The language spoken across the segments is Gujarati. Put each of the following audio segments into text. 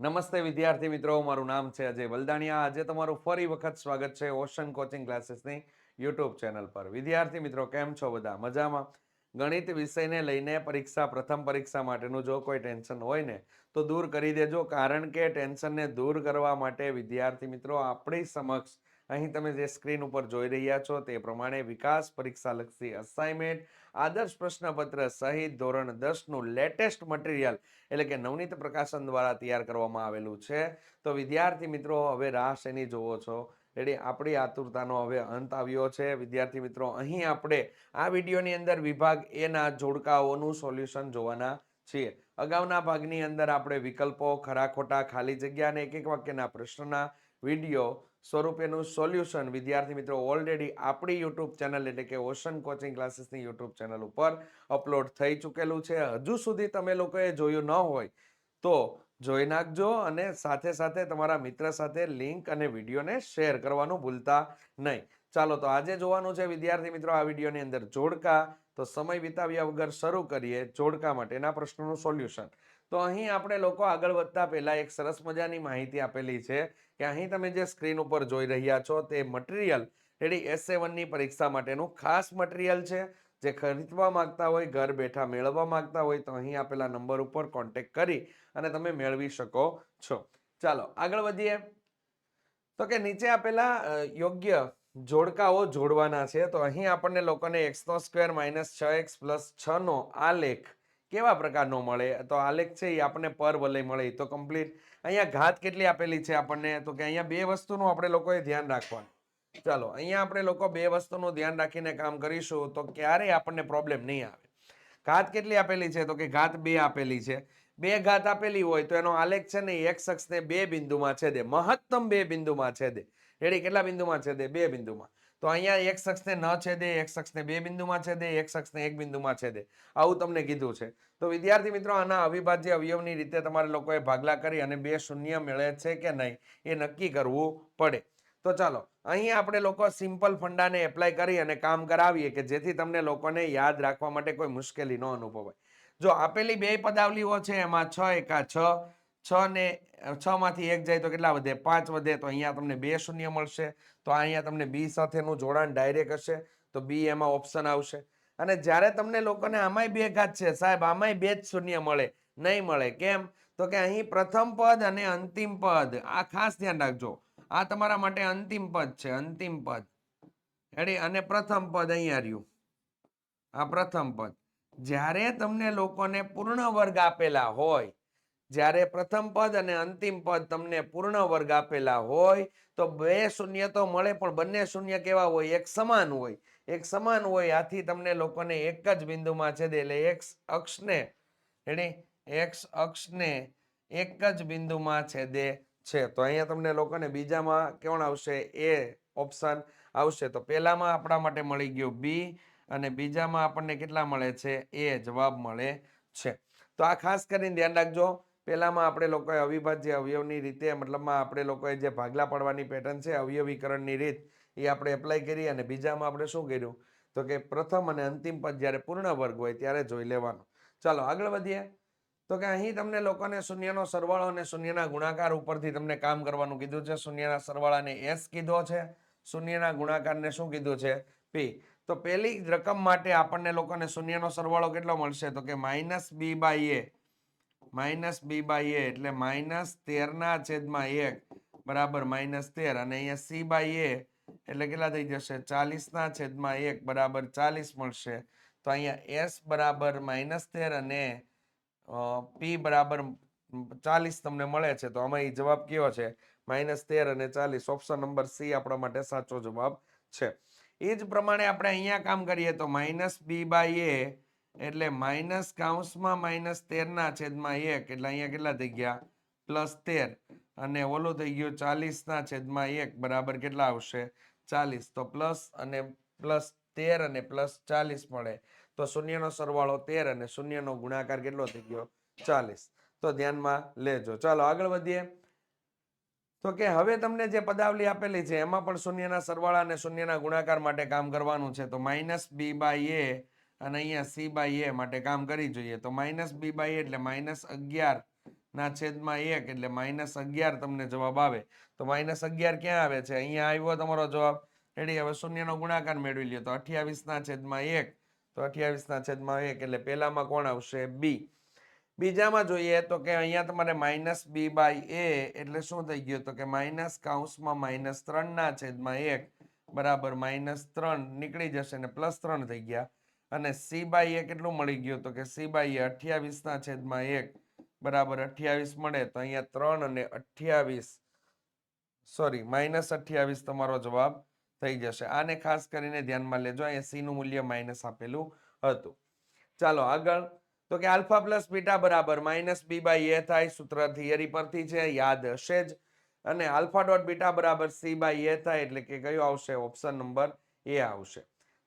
નમસ્તે વિદ્યાર્થી મિત્રો, મારું નામ છે અજય વલદાણિયા. આજે તમારું ફરી વખત સ્વાગત છે ઓશન કોચિંગ ક્લાસીસની યુટ્યુબ ચેનલ પર. વિદ્યાર્થી મિત્રો, કેમ છો બધા? મજામાં? ગણિત વિષયને લઈને પરીક્ષા, પ્રથમ પરીક્ષા માટેનું જો કોઈ ટેન્શન હોય ને, તો દૂર કરી દેજો. કારણ કે ટેન્શનને દૂર કરવા માટે વિદ્યાર્થી મિત્રો, આપણી સમક્ષ અહીં તમે જે સ્ક્રીન ઉપર જોઈ રહ્યા છો તે પ્રમાણે વિકાસ પરીક્ષા લક્ષી અસાઇનમેન્ટ આદર્શ પ્રશ્નપત્ર સહિત ધોરણ દસનું લેટેસ્ટ મટીરિયલ એટલે કે નવનીત પ્રકાશન દ્વારા તૈયાર કરવામાં આવેલું છે. તો વિદ્યાર્થી મિત્રો, હવે રાહ શેની જોવો છો? રેડી? આપણી આતુરતાનો હવે અંત આવ્યો છે. વિદ્યાર્થી મિત્રો, અહીં આપણે આ વિડીયોની અંદર વિભાગ એના જોડકાઓનું સોલ્યુશન જોવાના છીએ. અગાઉના ભાગની અંદર આપણે વિકલ્પો, ખરા ખોટા, ખાલી જગ્યા અને એક એક વાક્યના પ્રશ્નના વીડિયો સ્વરૂપેનું સોલ્યુશન. વિદ્યાર્થી મિત્રો ઓલરેડી આપણી યુટ્યુબ ચેનલ એટલે કે ઓશન કોચિંગ ક્લાસીસની યુટ્યુબ ચેનલ ઉપર અપલોડ થઈ ચૂકેલું છે. હજુ સુધી તમે લોકોએ જોયું ન હોય તો જોઈ નાખજો અને સાથે સાથે તમારા મિત્ર સાથે લિંક અને વિડીયોને શેર કરવાનું ભૂલતા નહીં. ચાલો, તો આજે જોવાનું છે વિદ્યાર્થી મિત્રો, આ વિડીયોની અંદર જોડકા. તો સમય વિતાવ્યા વગર શરૂ કરીએ જોડકા માટેના પ્રશ્નોનું સોલ્યુશન. તો અહીં આપણે લોકો આગળ વધતા પહેલાં એક સરસ મજાની માહિતી આપેલી છે કે અહીં તમે જે સ્ક્રીન ઉપર જોઈ રહ્યા છો તે મટીરિયલ, રેડી એસ સેવનની પરીક્ષા માટેનું ખાસ મટીરિયલ છે. જે ખરીદવા માંગતા હોય, ઘર બેઠા મેળવવા માંગતા હોય તો અહીં આપેલા નંબર ઉપર કોન્ટેક કરી અને તમે મેળવી શકો છો. ચાલો, આગળ વધીએ. તો કે નીચે આપેલા યોગ્ય જોડકાઓ જોડવાના છે. તો અહીં આપણને લોકોને એક્સનો સ્ક્વેર માઇનસ છ એક્સ પ્લસ છ નો આલેખ કેવા પ્રકારનો મળે? તો આલેખ છે એ આપણને પર વલય મળે એ તો કમ્પ્લીટ અહીંયા ઘાત કેટલી આપેલી છે આપણને? તો કે અહીંયા બે વસ્તુનું આપણે લોકોએ ધ્યાન રાખવાનું. ચાલો, અહીંયા આપણે લોકો બે વસ્તુનું ધ્યાન રાખીને કામ કરીશું તો ક્યારેય આપણને પ્રોબ્લેમ નહીં આવે. ઘાત કેટલી આપેલી છે? તો કે ઘાત બે આપેલી છે. બે ઘાત આપેલી હોય તો એનો આલેખ છે ને એક શખ્સને બે બિંદુમાં છે દે મહત્તમ બે બિંદુમાં છે દે રેડી? કેટલા બિંદુમાં છે દે બે બિંદુમાં. તો અહીંયા એક શખ્સને ન છેદે, એક શખ્સને બે બિંદુમાં છેદે, એક શખ્સને એક બિંદુમાં છેદે. આવું તમને કીધું છે. તો વિદ્યાર્થી મિત્રો, આના અવિભાજ્ય અવયવની રીતે તમારે લોકોએ ભાગલા કરી અને બે શૂન્ય મેળે છે કે નહીં એ નક્કી કરવું પડે. તો ચાલો, અહીં આપણે લોકો સિમ્પલ ફંડાને એપ્લાય કરી અને કામ કરાવીએ કે જેથી તમને લોકોને યાદ રાખવા માટે કોઈ મુશ્કેલી ન અનુભવાય. જો આપેલી બે પદાવલીઓ છે, એમાં છ એકા છ છ ને છ માંથી એક જાય તો કેટલા વધે? પાંચ વધે, તો અહીંયા તમને બે શૂન્ય મળશે. તો અહીંયા તમને બી સાથેનું જોડાણ ડાયરેક્ટ હશે, તો બી એમાં ઓપ્શન આવશે. અને જ્યારે તમને લોકોને આમાંય બે ઘાત છે, સાહેબ, આમાંય બે જ શૂન્ય મળે, નહીં મળે. કેમ? તો કે અહીં પ્રથમ પદ અને અંતિમ પદ, આ ખાસ ધ્યાન રાખજો. આ તમારા માટે અંતિમ પદ છે, અંતિમ પદ. રેડી અને પ્રથમ પદ અહીંયા રહ્યું. આ પ્રથમ પદ. જ્યારે તમને લોકોને પૂર્ણ વર્ગ આપેલા હોય જ્યારે પ્રથમ પદ અને અંતિમ પદ તમને પૂર્ણ વર્ગ આપેલા હોય, તો બે શૂન્ય તો મળે, પણ બંને શૂન્ય કેવા હોય? એક સમાન હોય. એક સમાન હોય, આથી તમને લોકોને એક જ બિંદુમાં છેદે એટલે એક્સ અક્ષને, રેડી? એક્સ અક્ષને એક જ બિંદુમાં છેદે છે. તો અહીંયા તમને લોકોને બીજામાં કોણ આવશે? એ ઓપ્શન આવશે. તો પહેલામાં આપણા માટે મળી ગયું બી અને બીજામાં આપણને કેટલા મળે છે? એ જવાબ મળે છે. તો આ ખાસ કરીને ધ્યાન રાખજો. પહેલામાં આપણે લોકોએ અવિભાજ્ય અવયવની રીતે, મતલબમાં આપણે લોકોએ જે ભાગલા પાડવાની પેટર્ન છે, અવયવીકરણની રીત, એ આપણે એપ્લાય કરી અને બીજામાં આપણે શું કર્યું? તો કે પ્રથમ અને અંતિમ પદ જ્યારે પૂર્ણ વર્ગ હોય ત્યારે જોઈ લેવાનો. ચાલો, આગળ વધીએ. તો કે અહીં તમને લોકોને શૂન્યનો સરવાળો અને શૂન્યના ગુણાકાર ઉપરથી તમને કામ કરવાનું કીધું છે. શૂન્યના સરવાળાને એસ કીધો છે. શૂન્યના ગુણાકારને શું કીધું છે? પી તો પહેલી રકમ માટે આપણને લોકોને શૂન્યનો સરવાળો કેટલો મળશે? તો કે minus b by a minus b by a એટલે માઇનસ તેરના છેદમાં એક. બરાબર માઇનસ તેર. અને અહીંયા સી બાય એ એટલે કેટલા થઈ જશે? ચાલીસના છેદમાં એક. બરાબર, ચાલીસ મળશે. તો અહીંયા એસ બરાબર માઇનસ તેર અને પી બરાબર ચાલીસ તમને મળે છે. તો આમાં એ જવાબ કયો છે? માઇનસ તેર અને ચાલીસ. ઓપ્શન નંબર સી આપણા માટે સાચો જવાબ છે. એ જ પ્રમાણે આપણે અહીંયા કામ કરીએ તો માઇનસ બી બાય એ એટલે માઇનસ કાઉન્સમાં માઇનસ તેરના છેદમાં એક, એટલે અહીંયા કેટલા થઈ ગયા? પ્લસ તેર. અને ઓલું થઈ ગયું ચાલીસના છેદમાં એક, બરાબર કેટલા આવશે? ચાલીસ. તો પ્લસ અને પ્લસ તેર અને પ્લસ ચાલીસ મળે. તો શૂન્યનો સરવાળો તેર અને શૂન્યનો ગુણાકાર કેટલો થઈ ગયો? ચાલીસ. તો ધ્યાનમાં લેજો. ચાલો, આગળ વધીએ. તો કે હવે તમને જે પદાવલી આપેલી છે, એમાં પણ શૂન્યના સરવાળા અને શૂન્યના ગુણાકાર માટે કામ કરવાનું છે. તો માઇનસ બી બાય એ અને અહીંયા સી બાય એ માટે કામ કરી જોઈએ. તો માઇનસ બી બાય એટલે માઇનસ અગિયાર ના છેદમાં એક એટલે માઇનસ અગિયાર તમને જવાબ આવે. તો માઇનસ અગિયાર ક્યાં આવે છે? અહીંયા આવ્યો તમારો જવાબ. રેડી હવે શૂન્યનો ગુણાકાર મેળવી લ્યો. તો અઠ્યાવીસ ના છેદમાં એક. તો અઠ્યાવીસ ના છેદમાં એક એટલે પહેલામાં કોણ આવશે? બી. બીજામાં જોઈએ તો કે અહીંયા તમારે માઇનસ બી બાય એ એટલે શું થઈ ગયું? તો કે માઇનસ કાઉન્સમાં માઇનસ ત્રણ ના છેદમાં એક. બરાબર, માઇનસ ત્રણ નીકળી જશે ને પ્લસ ત્રણ થઈ ગયા. અને સી બાય એ કેટલું મળી ગયું તો કે સી બાય એ અઠ્યાવીસ ના છેદમાં એક બરાબર અઠ્યાવીસ મળે તો અહીંયા ત્રણ અને અઠ્યાવીસ, સોરી, માઇનસ અઠ્યાવીસ તમારો જવાબ થઈ જશે. આને ખાસ કરીને ધ્યાનમાં લેજો, અહીંયા સી નું મૂલ્ય માઇનસ આપેલું હતું. ચાલો આગળ, તો કે આલ્ફા પ્લસ બીટા બરાબર માઇનસ બી બાય એ થાય, સૂત્ર થિયરી પરથી છે, યાદ હશે જ. અને આલ્ફા ડોટ બીટા બરાબર સી બાય એ થાય એટલે કે કયો આવશે? ઓપ્શન નંબર એ આવશે.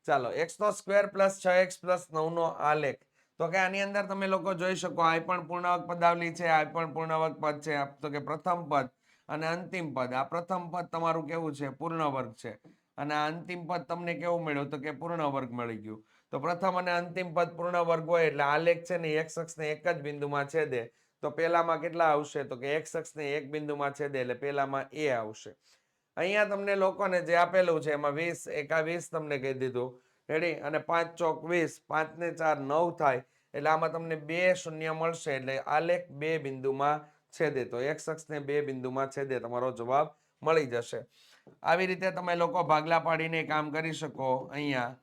ચાલો એક્સ નો સ્ક્વેર પ્લસ છ એક્સ પ્લસ નવ નો આલેખ. તો કે આની અંદર તમે લોકો જોઈ શકો, આ પણ પૂર્ણાંક પદાવલી છે, આ પણ પૂર્ણાંક પદ છે તો કે પ્રથમ પદ અને અંતિમ પદ. આ પ્રથમ પદ તમારું કેવું છે? પૂર્ણ વર્ગ છે. અને આ અંતિમ પદ તમને કેવું મળ્યું? તો કે પૂર્ણ વર્ગ મળી ગયું. તો પ્રથમ અને અંતિમ પદ પૂર્ણ વર્ગ હોય એટલે આલેખ છે ને એક શખ્સને એક જ બિંદુમાં છેદે. તો પેલામાં કેટલા આવશે? તો કે એક શખ્સને એક બિંદુમાં છેદે એટલે પેલામાં એ આવશે. અહીંયા તમને લોકોને જે આપેલું છે, એમાં વીસ એકા વીસ તમને કહી દીધું. રેડી અને પાંચ ચોક વીસ પાંચને ચાર નવ થાય, એટલે આમાં તમને બે શૂન્ય મળશે, એટલે આલેખ બે બિંદુમાં છેદે. તો એક શખ્સને બે બિંદુમાં છેદે, તમારો જવાબ મળી જશે. આવી રીતે તમે લોકો ભાગલા પાડીને કામ કરી શકો અહીંયા.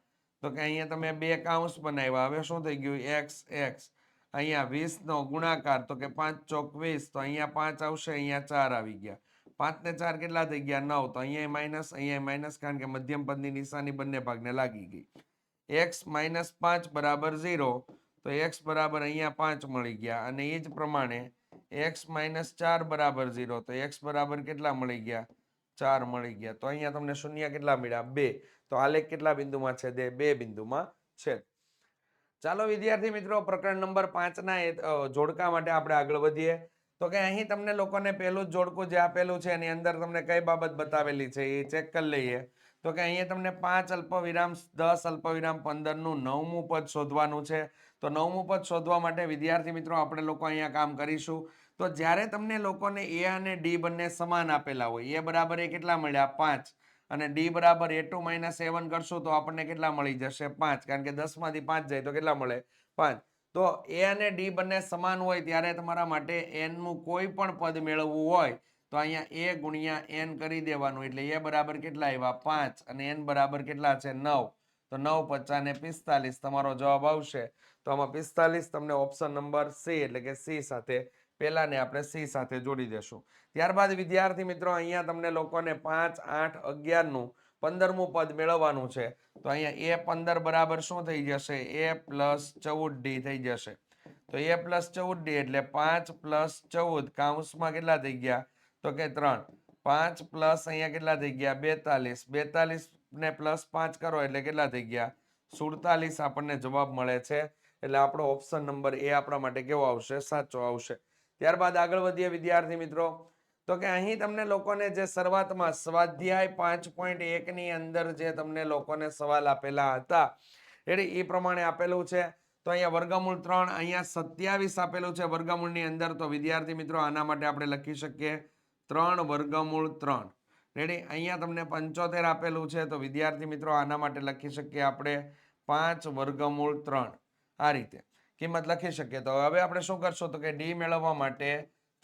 તો કે અહીંયા તમે બે કાઉન્સ બનાવ્યા. હવે શું થઈ ગયું? એક્સ એક્સ અહીંયા વીસનો ગુણાકાર, તો કે પાંચ ચોક વીસ, તો અહીંયા પાંચ આવશે, અહીંયા ચાર આવી ગયા. પાંચ ને ચાર કેટલા થઈ ગયા? નવ. તો અહીંયા માઇનસ અહીંયા માઇનસ, કારણ કે મધ્યમ પદની નિશાની બંને ભાગને લાગી ગઈ. એક્સ માઇનસ પાંચ બરાબર ઝીરો. તો એક્સ બરાબર અહીંયા પાંચ મળી ગયા. અને એ જ પ્રમાણે એક્સ માઇનસ ચાર બરાબર ઝીરો. તો એક્સ બરાબર કેટલા મળી ગયા? ચાર મળી ગયા. તો અહીંયા તમને શૂન્ય કેટલા મળ્યા? બે. તો આલેખ કેટલા બિંદુમાં છે? દે બે બિંદુમાં છે. ચાલો વિદ્યાર્થી મિત્રો, પ્રકરણ નંબર પાંચના જોડકા માટે આપણે આગળ વધીએ. તો કે અહીં તમને લોકોને પહેલું જ જોડકું જે આપેલું છે, એની અંદર તમને કઈ બાબત બતાવેલી છે એ ચેક કરી લઈએ. તો કે અહીંયા તમને પાંચ અલ્પવિરામ, દસ અલ્પવિરામ, પંદરનું નવમું પદ શોધવાનું છે. તો નવમું પદ શોધવા માટે વિદ્યાર્થી મિત્રો આપણે લોકો અહીંયા કામ કરીશું. તો જ્યારે તમને લોકોને એ અને ડી બંને સમાન આપેલા હોય એ બરાબર એ કેટલા મળ્યા? પાંચ. અને ડી બરાબર એ ટુ માઇનસ સેવન કરશું તો આપણને કેટલા મળી જશે? પાંચ. કારણ કે દસમાંથી પાંચ જાય તો કેટલા મળે? પાંચ. તો એ અને ડી બંને સમાન હોય ત્યારે તમારા માટે એનનું કોઈ પણ પદ મેળવવું હોય, તો અહીંયા એ ગુણ્યા એન કરી દેવાનું. એટલે એ બરાબર કેટલા આવ્યા? પાંચ. અને એન બરાબર કેટલા છે? નવ. તો નવ પચાસ ને પિસ્તાલીસ તમારો જવાબ આવશે. તો આમાં પિસ્તાલીસ તમને ઓપ્શન નંબર સી એટલે કે સી સાથે, પહેલાને આપણે સી સાથે જોડી દેશું. ત્યારબાદ વિદ્યાર્થી મિત્રો, અહીંયા તમને લોકોને પાંચ, આઠ, અગિયારનું પંદરમું પદ મેળવવાનું છે. તો અહીંયા એ પંદર બરાબર શું થઈ જશે? એ પ્લસ ચૌદ ડી થઈ જશે. તો એ પ્લસ ચૌદ ડી એટલે પાંચ પ્લસ ચૌદ કાઉન્સમાં કેટલા થઈ ગયા? તો કે ત્રણ. પાંચ પ્લસ અહીંયા કેટલા થઈ ગયા? બેતાલીસ. બેતાલીસ ને પ્લસ પાંચ કરો એટલે કેટલા થઈ ગયા? સુડતાલીસ આપણને જવાબ મળે છે. એટલે આપણો ઓપ્શન નંબર એ આપણા માટે કેવો આવશે? સાચો આવશે. ત્યારબાદ આગળ વધીએ વિદ્યાર્થી મિત્રો. તો કે અહીં તમને લોકોને જે શરૂઆતમાં સ્વાધ્યાય પાંચ પોઈન્ટ એકની અંદર જે તમને લોકોને સવાલ આપેલા હતા એટલે એ પ્રમાણે આપેલું છે. તો અહીંયા વર્ગમૂળ ત્રણ, અહીંયા સત્યાવીસ આપેલું છે વર્ગમૂળની અંદર. તો વિદ્યાર્થી મિત્રો, આના માટે આપણે લખી શકીએ. ત્રણ વર્ગમૂળ ત્રણ. રેડી? અહીંયા તમને પંચોતેર આપેલું છે. તો વિદ્યાર્થી મિત્રો, આના માટે લખી શકીએ આપણે પાંચ વર્ગમૂળ ત્રણ. આ રીતે. કિંમત લખી શકીએ. તો હવે આપણે શું કરશું? તો કે ડી મેળવવા માટે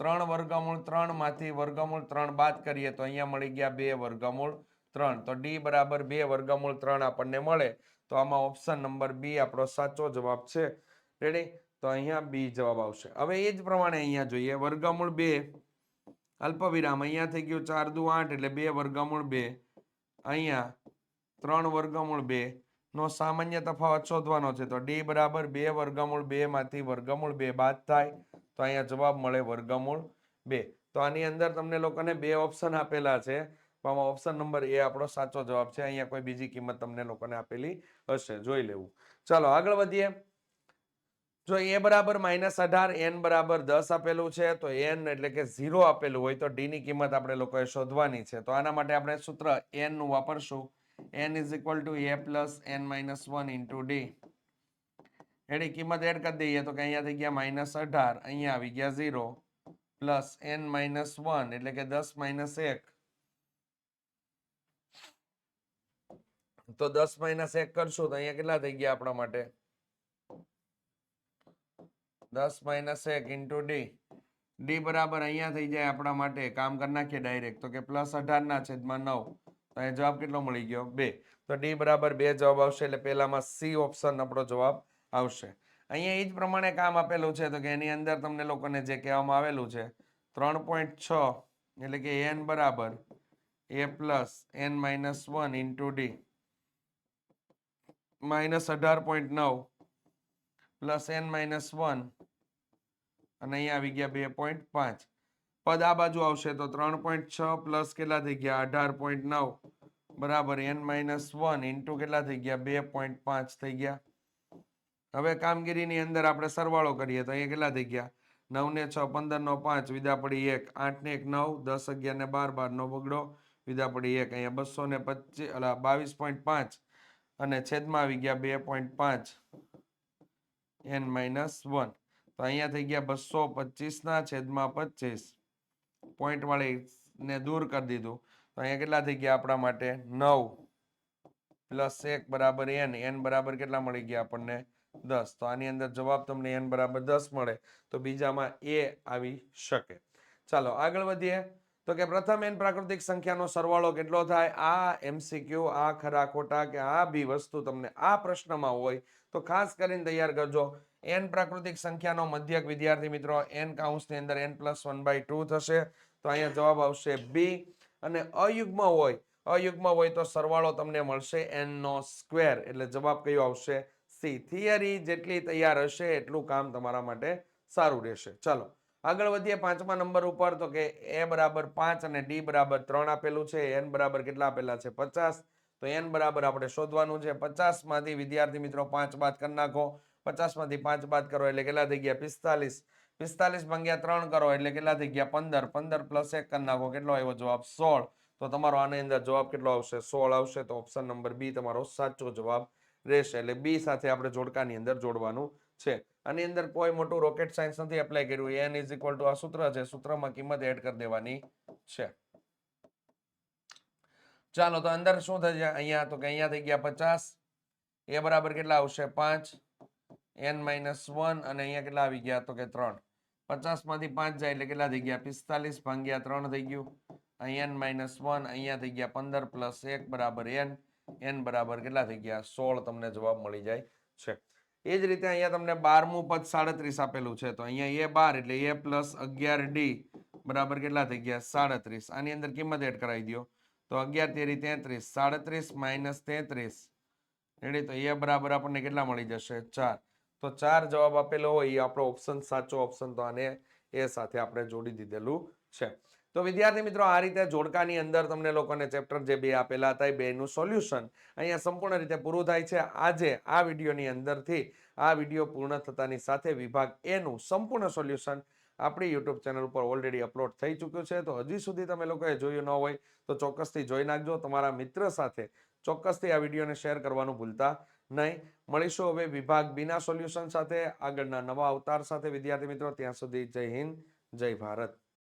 ત્રણ વર્ગમૂળ, ત્રણમાંથી વર્ગમૂળ, ત્રણ બાદ કરીએ તો અહીંયા મળી ગયા બે વર્ગમૂળ, ત્રણ. તો ડી બરાબર બે વર્ગમૂળ, ત્રણ આપણને મળે. તો આમાં ઓપ્શન નંબર બી આપણો સાચો જવાબ છે. રેડી તો અહીંયા બી જવાબ આવશે. હવે એ જ પ્રમાણે અહીંયા જોઈએ. વર્ગમૂળ બે, અલ્પવિરામ અહીંયા થઈ ગયું ચાર દુ આઠ, એટલે બે વર્ગમૂળ બે. અહીંયા ત્રણ વર્ગમૂળ બે. નો સામાન્ય તફાવત શોધવાનો છે. તો ડી બરાબર બે વર્ગમૂળ બે માંથી વર્ગમૂળ બે બાદ થાય. તો અહીંયા જવાબ મળે વર્ગમૂળ બે. તો આની અંદર તમને લોકોને બે ઓપ્શન આપેલા છે. આમાં ઓપ્શન નંબર એ આપણો સાચો જવાબ છે. અહીંયા કોઈ બીજી કિંમત તમને લોકોને આપેલી હશે. જોઈ લેવું. ચાલો, આગળ વધીએ. જો એ બરાબર માઇનસ અઢાર એન બરાબર દસ આપેલું છે, તો એન એટલે કે ઝીરો આપેલું હોય તો ડીની કિંમત આપણે લોકોએ શોધવાની છે. તો આના માટે આપણે સૂત્ર એનનું વાપરશું. n is equal to a plus n minus 1 into d. એની કિંમત એડ કરી દઈએ તો કે અહીંયા થઈ ગયા માઇનસ અઢાર, અહીંયા આવી ગયા zero plus n minus one એટલે કે દસ માઇનસ એક. તો દસ માઇનસ એક કરશું તો અહીંયા કેટલા થઈ ગયા આપણા માટે? દસ માઇનસ એક ઇન્ટુ ડી ડી બરાબર અહીંયા થઈ જાય આપણા માટે. કામ કરી નાખીએ ડાયરેક્ટ તો કે પ્લસ અઢારના છેદમાં નવ. તો અહીંયા જવાબ કેટલો મળી ગયો? બે. તો ડી બરાબર બે જવાબ આવશે એટલે પહેલામાં સી ઓપ્શન આપણો જવાબ આવશે. અહીંયા એ જ પ્રમાણે કામ આપેલું છે, તો કે એની અંદર તમને લોકોને જે કહેવામાં આવેલું છે, ત્રણ પોઈન્ટ છ, એટલે કે એન બરાબર, a plus n minus one into d, minus અઢાર પોઈન્ટ નવ, પ્લસ એન માઇનસ વન, અને અહીંયા આવી ગયા બે પોઈન્ટ પાંચ. પદ આ બાજુ આવશે, તો ત્રણ પોઈન્ટ છ પ્લસ કેટલા થઈ ગયા? અઢાર પોઈન્ટ નવ, બરાબર, એન માઇનસ વન ઇન્ટુ કેટલા થઈ ગયા? બે પોઈન્ટ પાંચ થઈ ગયા. હવે કામગીરીની અંદર આપણે સરવાળો કરીએ તો અહીંયા કેટલા થઈ ગયા? નવ ને છ પંદર નો પાંચ વિદા પડી એક આઠ ને એક, નવ, દસ અગિયાર ને બાર બાર નો બગડો વિદા પડી એક, અહીંયા બસો ને પચીસ અલા, બાવીસ પોઈન્ટ પાંચ અને છેદમાં આવી ગયા બે પોઈન્ટ પાંચ. N minus one. તો અહીંયા થઈ ગયા બસો પચીસના છેદમાં પચીસ પોઈન્ટ વાળી ને દૂર કરી દીધું. તો અહીંયા કેટલા થઈ ગયા આપણા માટે? નવ. પ્લસ એક બરાબર એન. એન બરાબર કેટલા મળી ગયા આપણને? દસ. તો આની અંદર જવાબ તમને એન બરાબર દસ મળે. તો બીજામાં એ આવી શકે. ચાલો, આગળ વધીએ. તો કે પ્રથમ એન પ્રાકૃતિક સંખ્યાનો સરવાળો કેટલો થાય? આ એમસીક્યુ આ ખરા ખોટા કે આ બી વસ્તુ તમને આ પ્રશ્નમાં હોય તો ખાસ કરીને તૈયાર કરજો. એન પ્રાકૃતિક સંખ્યાનો મધ્યક વિદ્યાર્થી મિત્રો, એન કાઉન્સની અંદર n plus one by two થશે. તો અહીંયા જવાબ આવશે બી. અને અયુગ્મ હોય અયુગ્મ હોય તો સરવાળો તમને મળશે એનનો સ્ક્વેર. એટલે જવાબ કયો આવશે? સી થિયરી જેટલી તૈયાર હશે, એટલું કામ તમારા માટે સારું રહેશે. ચાલો, આગળ વધીએ પાંચમા નંબર ઉપર, તો કે એ બરાબર પાંચ અને ડી બરાબર ત્રણ આપેલું છે, એન બરાબર કેટલા આપેલા છે? પચાસ. તો એન બરાબર આપણે શોધવાનું છે. પચાસમાંથી વિદ્યાર્થી મિત્રો પાંચ બાદ કરી નાખો. પચાસમાંથી પાંચ બાદ કરો એટલે કેટલા થઈ ગયા? પિસ્તાલીસ. પિસ્તાલીસ ભાગ્યા ત્રણ કરો એટલે કેટલા થઈ ગયા? પંદર. પંદર પ્લસ એક કરી નાખો. કેટલો આવ્યો? જવાબ સોળ. તો તમારો આની અંદર જવાબ કેટલો આવશે? સોળ આવશે. તો ઓપ્શન નંબર બી તમારો સાચો જવાબ રહેશે. એટલે બી સાથે આપણે જોડકાની અંદર જોડવાનું છે. આની અંદર કોઈ મોટું રોકેટ સાયન્સ નથી એપ્લાય કર્યું. એન ઇઝ ઇક્વલ ટુ આ સૂત્ર છે. સૂત્રમાં કિંમત એડ કરી દેવાની છે. ચાલો, તો અંદર શું થશે? અહીંયા તો કે અહીંયા થઈ ગયા પચાસ. એ બરાબર કેટલા આવશે? પાંચ. એન માઇનસ વન અને અહીંયા કેટલા આવી ગયા? તો કે ત્રણ. પચાસમાંથી પાંચ જાય એટલે કેટલા થઈ ગયા? પિસ્તાલીસ ભાગ્યા ત્રણ થઈ ગયું. અહીં એન માઇનસ વન અહીંયા થઈ ગયા પંદર પ્લસ એક બરાબર એન એન બરાબર કેટલા થઈ ગયા? સોળ તમને જવાબ મળી જાય છે. એ જ રીતે અહીંયા તમને બારમું પદ સાડત્રીસ આપેલું છે. તો અહીંયા એ બાર એટલે એ પ્લસ અગિયાર ડી બરાબર કેટલા થઈ ગયા? સાડત્રીસ. આની અંદર કિંમત એડ કરાવી દો તો અગિયાર તેરી તેત્રીસ, સાડત્રીસ માઇનસ તેત્રીસ. એટલે તો એ બરાબર આપણને કેટલા મળી જશે? ચાર. તો ચાર જવાબ આપેલો હોય એ આપણો ઓપ્શન સાચો, ઓપ્શન તો આને એ સાથે આપણે જોડી દીધેલું છે. તો વિદ્યાર્થી મિત્રો, આ રીતે જોડકાની અંદર તમને લોકોને ચેપ્ટર જે બે આપેલા હતા, એ બેનું સોલ્યુશન અહીંયા સંપૂર્ણ રીતે પૂરું થાય છે. આજે આ વિડીયોની અંદરથી આ વીડિયો પૂર્ણ થતાની સાથે વિભાગ એનું સંપૂર્ણ સોલ્યુશન આપણી યુટ્યુબ ચેનલ ઉપર ઓલરેડી અપલોડ થઈ ચૂક્યું છે. તો હજી સુધી તમે લોકોએ જોયું ન હોય તો ચોક્કસથી જોઈ નાખજો. તમારા મિત્ર સાથે ચોક્કસથી આ વિડીયોને શેર કરવાનું ભૂલતા નહીં. મળીશું હવે વિભાગ બીના સોલ્યુશન સાથે. આગળના નવા અવતાર સાથે. વિદ્યાર્થી મિત્રો, ત્યાં સુધી જય હિન્દ, જય ભારત.